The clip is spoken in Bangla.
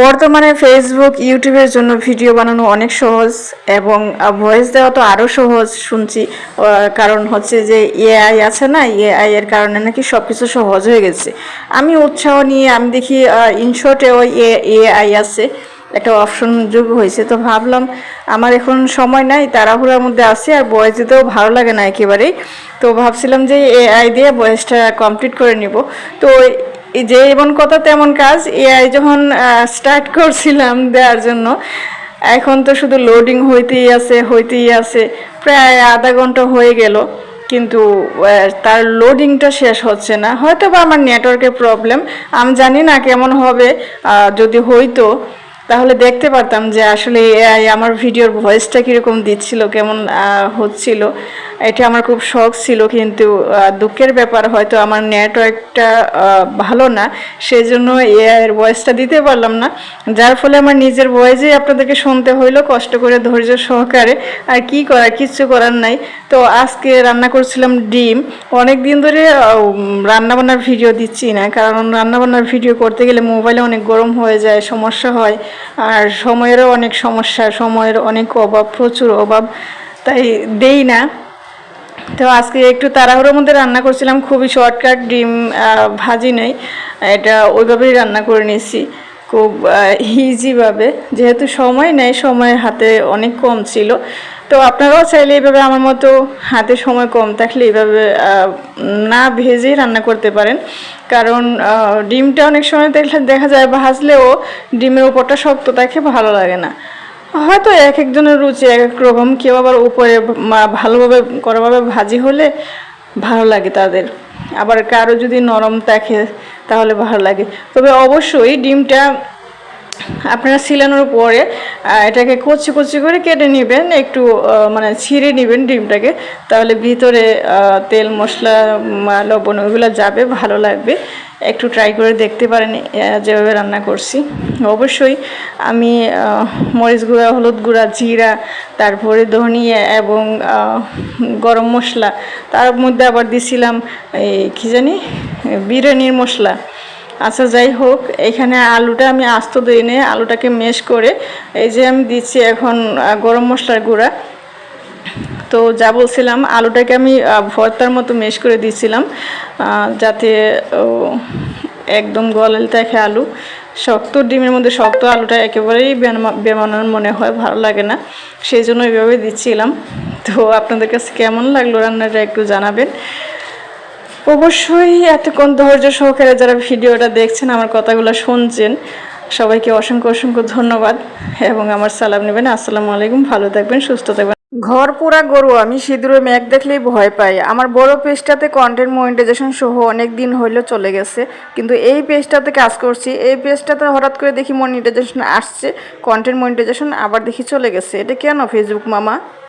বর্তমানে ফেসবুক ইউটিউবের জন্য ভিডিও বানানো অনেক সহজ এবং ভয়েস দেওয়া তো আরও সহজ শুনছি। কারণ হচ্ছে যে এআই আছে না এআই এর কারণে নাকি সব কিছু সহজ হয়ে গেছে। আমি উৎসাহ নিয়ে, আমি দেখি ইনশর্টে ইনশর্টেও এআই আছে। একটা অপশন যোগ হয়েছে, তো ভাবলাম আমার এখন সময় নাই, তাড়াহুড়ার মধ্যে আছি আর বয়েস দিতেও ভালো লাগে না একেবারেই। তো ভাবছিলাম যে এআই দিয়ে বয়সটা কমপ্লিট করে নিব। তো যে এমন কথা, তেমন কাজ। এআই যখন স্টার্ট করছিলাম দেওয়ার জন্য, এখন তো শুধু লোডিং হইতেই আছে হইতেই আছে। প্রায় আধা ঘণ্টা হয়ে গেল, কিন্তু তার লোডিংটা শেষ হচ্ছে না। হয়তো বা আমার নেটওয়ার্কের প্রবলেম আমি জানি না কেমন হবে যদি হইতো, তাহলে দেখতে পারতাম যে আসলে এআই আমার ভিডিওর ভয়েসটা কীরকম দিচ্ছিল, কেমন হচ্ছিল। এটা আমার খুব শখ ছিল, কিন্তু দুঃখের ব্যাপার, হয়তো আমার নেটওয়ার্কটা ভালো না। সেই জন্য এআইয়ের ভয়েসটা দিতে পারলাম না। যার ফলে আমার নিজের ভয়েসেই আপনাদেরকে শুনতে হইল, কষ্ট করে ধৈর্য সহকারে। আর কি করার কিচ্ছু করার নাই। তো আজকে রান্না করছিলাম ডিম। অনেক দিন ধরে রান্না বান্নার ভিডিও দিচ্ছি না। কারণ রান্না বান্নার ভিডিও করতে গেলে মোবাইলে অনেক গরম হয়ে যায়, সমস্যা হয়। আর সময়েরও অনেক সমস্যা, সময়ের অনেক অভাব, প্রচুর অভাব। তাই দেই না। তো আজকে একটু তাড়াহুড়োর মধ্যে রান্না করছিলাম, খুবই শর্টকাট ডিম ভাজি নেই। এটা ওইভাবেই রান্না করে নিয়েছি, খুব ইজিভাবে যেহেতু সময় নেই সময় হাতে অনেক কম ছিল। তো আপনারাও চাইলে এইভাবে আমার মতো হাতে সময় কম থাকলে এইভাবে না ভেজেই রান্না করতে পারেন। কারণ ডিমটা অনেক সময় দেখলে দেখা যায় ভাজলেও ডিমের উপরটা শক্ত থাকে, ভালো লাগে না। হয়তো এক একজনের রুচি, এক এক রকম। কেউ আবার উপরে ভালোভাবে করাভাবে ভাজি হলে ভালো লাগে তাদের। আবার কারও যদি নরম থাকে তাহলে ভালো লাগে। তবে অবশ্যই ডিমটা আপনারা ছিলানোর পরে এটাকে কচি কচি করে কেটে নেবেন, একটু মানে ছিঁড়ে নেবেন ডিমটাকে, তাহলে ভিতরে তেল, মশলা লবণ, ওইগুলো যাবে, ভালো লাগবে। একটু ট্রাই করে দেখতে পারেন যেভাবে রান্না করছি। অবশ্যই আমি মরিচ গুঁড়া, হলুদ গুঁড়া, জিরা, তারপরে ধনিয়া এবং গরম মশলা, তার মধ্যে আবার দিছিলাম, এই কী জানি, বিরিয়ানির মশলা। আচ্ছা যাই হোক, এখানে আলুটা আমি আস্ত দিই নে আলুটাকে মেশ করে এই যে আমি দিচ্ছি এখন গরম মশলার গুঁড়া। তো যা বলছিলাম, আলুটাকে আমি ভর্তার মতো মেশ করে দিয়েছিলাম যাতে একদম গলাল থাকে আলু। শক্ত ডিমের মধ্যে শক্ত আলুটা একেবারেই বেমা- বেমানার মনে হয়, ভালো লাগে না। সেই জন্য এইভাবে দিচ্ছিলাম। তো আপনাদের কাছে কেমন লাগল রান্নাটা একটু জানাবেন। অবশ্যই এতক্ষণ ধৈর্য সহকারে যারা ভিডিওটা দেখছেন, আমার কথাগুলো শুনছেন, সবাইকে অসংখ্য অসংখ্য ধন্যবাদ এবং আমার সালাম নেবেন। আসসালামু আলাইকুম, ভালো থাকবেন, সুস্থ থাকবেন। ঘর পুরা গরু, আমি সিঁদুরে মেঘ দেখলেই ভয় পাই। আমার বড় পেজটাতে কন্টেন্ট মনিটাইজেশন সহ অনেক দিন হইল চলে গেছে, কিন্তু এই পেজটাতে কাজ করছি। এই পেজটাতে হঠাৎ করে দেখি মনিটাইজেশন আসছে কন্টেন্ট মনিটাইজেশন আবার দেখি চলে গেছে। এটা কেন ফেসবুক মামা?